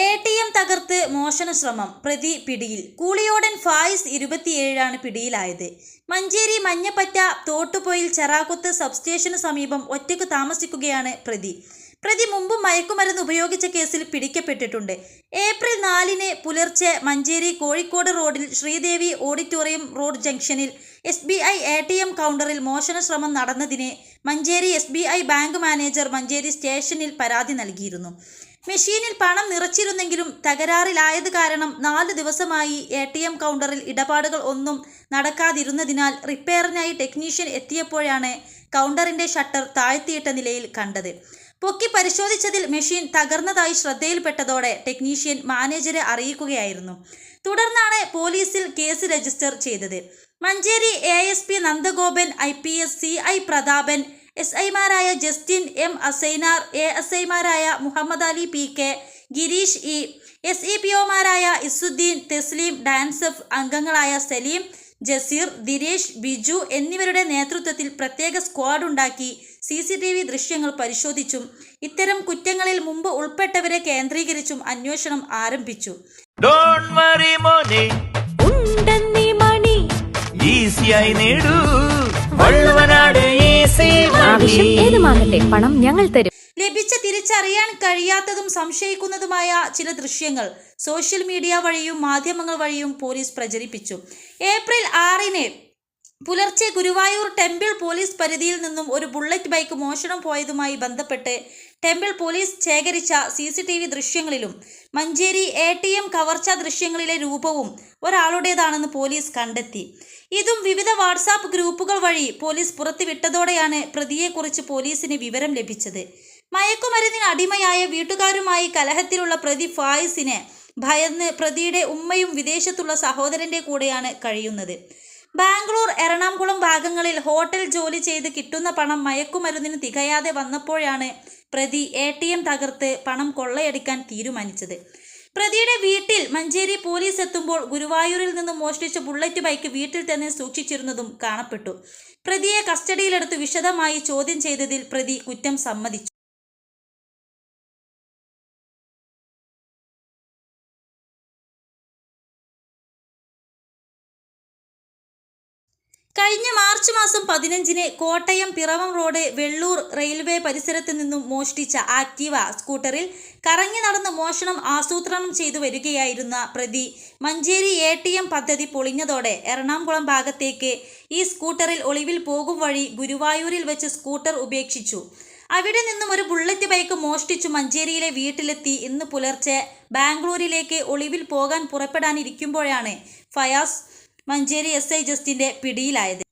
A T M തകർത്ത് മോഷണ ശ്രമം. പ്രതി പിടിയിൽ. കൂളിയോടൻ ഫായിസ് ഇരുപത്തിയേഴാണ് പിടിയിലായത്. മഞ്ചേരി മഞ്ഞപ്പറ്റ തോട്ടുപോയിൽ ചെറാക്കുത്ത് സബ്സ്റ്റേഷന് സമീപം ഒറ്റയ്ക്ക് താമസിക്കുകയാണ് പ്രതി. പ്രതി മുമ്പും മയക്കുമരുന്ന് ഉപയോഗിച്ച കേസിൽ പിടിക്കപ്പെട്ടിട്ടുണ്ട്. ഏപ്രിൽ നാലിന് പുലർച്ചെ മഞ്ചേരി കോഴിക്കോട് റോഡിൽ ശ്രീദേവി ഓഡിറ്റോറിയം റോഡ് ജംഗ്ഷനിൽ S B I A T M കൗണ്ടറിൽ മോഷണ ശ്രമം നടന്നതിന് Manjeri S B I bank manager Manjeri സ്റ്റേഷനിൽ പരാതി നൽകിയിരുന്നു. മെഷീനിൽ പണം നിറച്ചിരുന്നെങ്കിലും തകരാറിലായത് കാരണം നാല് ദിവസമായി എ ടി എം കൗണ്ടറിൽ ഇടപാടുകൾ ഒന്നും നടക്കാതിരുന്നതിനാൽ റിപ്പയറിനായി ടെക്നീഷ്യൻ എത്തിയപ്പോഴാണ് കൗണ്ടറിന്റെ ഷട്ടർ താഴ്ത്തിയിട്ട നിലയിൽ കണ്ടത്. പൊക്കി പരിശോധിച്ചതിൽ മെഷീൻ തകർന്നതായി ശ്രദ്ധയിൽപ്പെട്ടതോടെ ടെക്നീഷ്യൻ മാനേജരെ അറിയിക്കുകയായിരുന്നു. തുടർന്നാണ് പോലീസിൽ കേസ് രജിസ്റ്റർ ചെയ്തത്. Manjeri A S P Nandagopan I P S C I Prathapan S ഐമാരായ Justin M Asainar A S ഐമാരായ Muhammad Ali P K Girish E S E P ഒമാരായ Izzuddeen Thesleem DANSAF അംഗങ്ങളായ സലീം ജസീർ ദിനേശ് ബിജു എന്നിവരുടെ നേതൃത്വത്തിൽ പ്രത്യേക സ്ക്വാഡ് ഉണ്ടാക്കി സി സി ടി വി ദൃശ്യങ്ങൾ പരിശോധിച്ചും ഇത്തരം കുറ്റങ്ങളിൽ മുമ്പ് ഉൾപ്പെട്ടവരെ കേന്ദ്രീകരിച്ചും അന്വേഷണം ആരംഭിച്ചു. ഡോൺ വറി മോനെ. ഉണ്ടെന്നീ മണി. ഈസിയായി നേടൂ. വള്ളുവനാട് ഈസി ആവശ്യം ഏതുമാകട്ടെ പണം ഞങ്ങൾ തരും. ലഭിച്ച തിരിച്ചറിയാൻ കഴിയാത്തതും സംശയിക്കുന്നതുമായ ചില ദൃശ്യങ്ങൾ സോഷ്യൽ മീഡിയ വഴിയും മാധ്യമങ്ങൾ വഴിയും പോലീസ് പ്രചരിപ്പിച്ചു. ഏപ്രിൽ ആറിന് പുലർച്ചെ ഗുരുവായൂർ ടെമ്പിൾ പോലീസ് പരിധിയിൽ നിന്നും ഒരു ബുള്ളറ്റ് ബൈക്ക് മോഷണം പോയതുമായി ബന്ധപ്പെട്ട് ടെമ്പിൾ പോലീസ് ശേഖരിച്ച സി സി ടി വി ദൃശ്യങ്ങളിലും മഞ്ചേരി എ ടി എം കവർച്ച ദൃശ്യങ്ങളിലെ രൂപവും ഒരാളുടേതാണെന്ന് പോലീസ് കണ്ടെത്തി. ഇതും വിവിധ വാട്സാപ്പ് ഗ്രൂപ്പുകൾ വഴി പോലീസ് പുറത്തുവിട്ടതോടെയാണ് പ്രതിയെക്കുറിച്ച് പോലീസിന് വിവരം ലഭിച്ചത്. മയക്കുമരുന്നിന് അടിമയായ വീട്ടുകാരുമായി കലഹത്തിലുള്ള പ്രതി ഫായിസിനെ ഭയന്ന് പ്രതിയുടെ ഉമ്മയും വിദേശത്തുള്ള സഹോദരന്റെ കൂടെയാണ് കഴിയുന്നത്. ബാംഗ്ലൂർ എറണാകുളം ഭാഗങ്ങളിൽ ഹോട്ടൽ ജോലി ചെയ്ത് കിട്ടുന്ന പണം മയക്കുമരുന്നിന് തികയാതെ വന്നപ്പോഴാണ് പ്രതി എ ടി എം തകർത്ത് പണം കൊള്ളയടിക്കാൻ തീരുമാനിച്ചത്. പ്രതിയുടെ വീട്ടിൽ മഞ്ചേരി പോലീസ് എത്തുമ്പോൾ ഗുരുവായൂരിൽ നിന്ന് മോഷ്ടിച്ച ബുള്ളറ്റ് ബൈക്ക് വീട്ടിൽ തന്നെ സൂക്ഷിച്ചിരുന്നതും കാണപ്പെട്ടു. പ്രതിയെ കസ്റ്റഡിയിലെടുത്ത് വിശദമായി ചോദ്യം ചെയ്തതിൽ പ്രതി കുറ്റം സമ്മതിച്ചു. കഴിഞ്ഞ മാർച്ച് മാസം പതിനഞ്ചിന് കോട്ടയം പിറവം റോഡ് വെള്ളൂർ റെയിൽവേ പരിസരത്ത് നിന്നും മോഷ്ടിച്ച ആക്റ്റീവ സ്കൂട്ടറിൽ കറങ്ങി നടന്ന് മോഷണം ആസൂത്രണം ചെയ്തു വരികയായിരുന്ന പ്രതി മഞ്ചേരി എ ടി എം പദ്ധതി പൊളിഞ്ഞതോടെ എറണാകുളം ഭാഗത്തേക്ക് ഈ സ്കൂട്ടറിൽ ഒളിവിൽ പോകും വഴി ഗുരുവായൂരിൽ വെച്ച് സ്കൂട്ടർ ഉപേക്ഷിച്ചു. അവിടെ നിന്നും ഒരു ബുള്ളറ്റ് ബൈക്ക് മോഷ്ടിച്ചു മഞ്ചേരിയിലെ വീട്ടിലെത്തി. ഇന്ന് പുലർച്ചെ ബാംഗ്ലൂരിലേക്ക് ഒളിവിൽ പോകാൻ പുറപ്പെടാനിരിക്കുമ്പോഴാണ് ഫയാസ് മഞ്ചേരി എസ് ഐ ജസ്റ്റിന്റെ പിടിയിലായത്.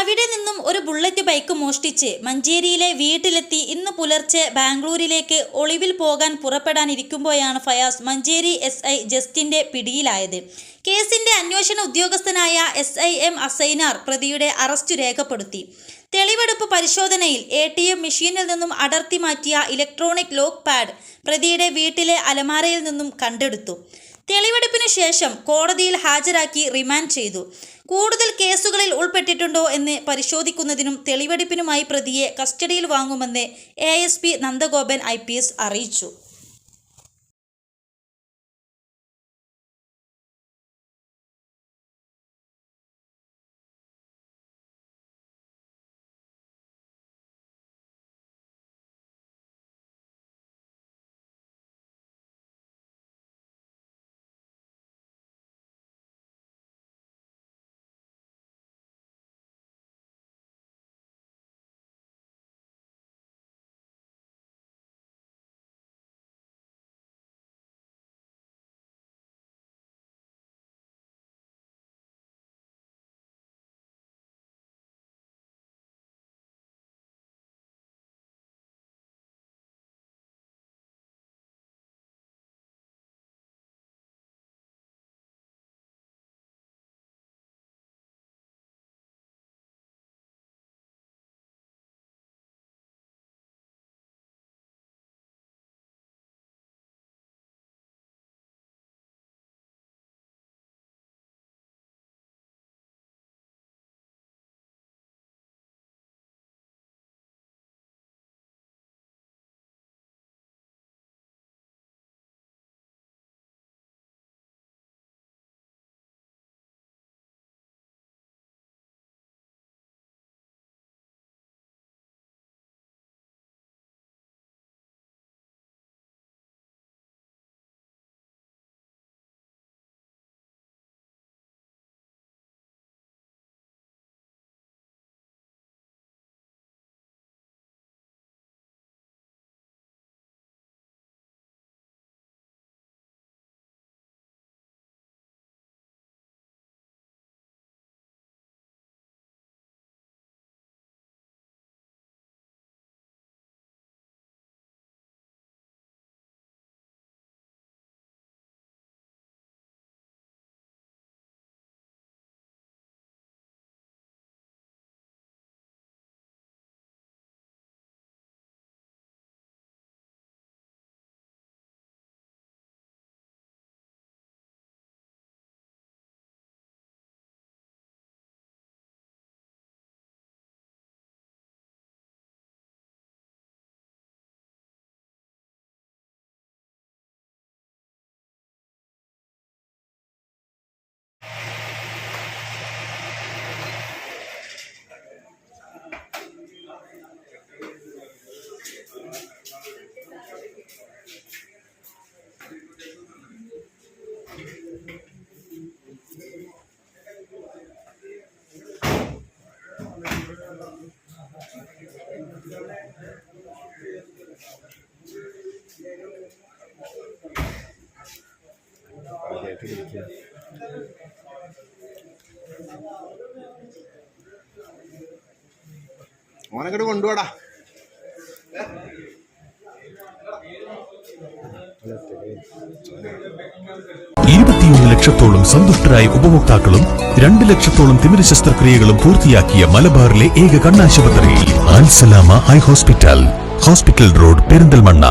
അവിടെ നിന്നും ഒരു ബുള്ളറ്റ് ബൈക്ക് മോഷ്ടിച്ച് മഞ്ചേരിയിലെ വീട്ടിലെത്തി ഇന്ന് പുലർച്ചെ ബാംഗ്ലൂരിലേക്ക് ഒളിവിൽ പോകാൻ പുറപ്പെടാനിരിക്കുമ്പോഴാണ് ഫയാസ് മഞ്ചേരി എസ് ഐ ജസ്റ്റിന്റെ പിടിയിലായത്. കേസിന്റെ അന്വേഷണ ഉദ്യോഗസ്ഥനായ എസ് ഐ എം അസൈനാർ പ്രതിയുടെ അറസ്റ്റ് രേഖപ്പെടുത്തി. തെളിവെടുപ്പ് പരിശോധനയിൽ എ ടി എം മെഷീനിൽ നിന്നും അടർത്തി മാറ്റിയ ഇലക്ട്രോണിക് ലോക്ക് പാഡ് പ്രതിയുടെ വീട്ടിലെ അലമാരയിൽ നിന്നും കണ്ടെടുത്തു. തെളിവെടുപ്പിന് ശേഷം കോടതിയിൽ ഹാജരാക്കി റിമാൻഡ് ചെയ്തു. കൂടുതൽ കേസുകളിൽ ഉൾപ്പെട്ടിട്ടുണ്ടോ എന്ന് പരിശോധിക്കുന്നതിനും തെളിവെടുപ്പിനുമായി പ്രതിയെ കസ്റ്റഡിയിൽ വാങ്ങുമെന്ന് A S P Nandagopan I അറിയിച്ചു. ഓനങ്ങോട്ട് കൊണ്ടുപോടാ ഇരുപത്തിയൊന്ന് ലക്ഷത്തോളം സന്തുഷ്ടരായ ഉപഭോക്താക്കളും രണ്ട് ലക്ഷത്തോളം തിമിര ശസ്ത്രക്രിയകളും പൂർത്തിയാക്കിയ മലബാറിലെ ഏക കണ്ണാശുപത്രി Al Salama eye hospital. Hospital road Perinthalmanna.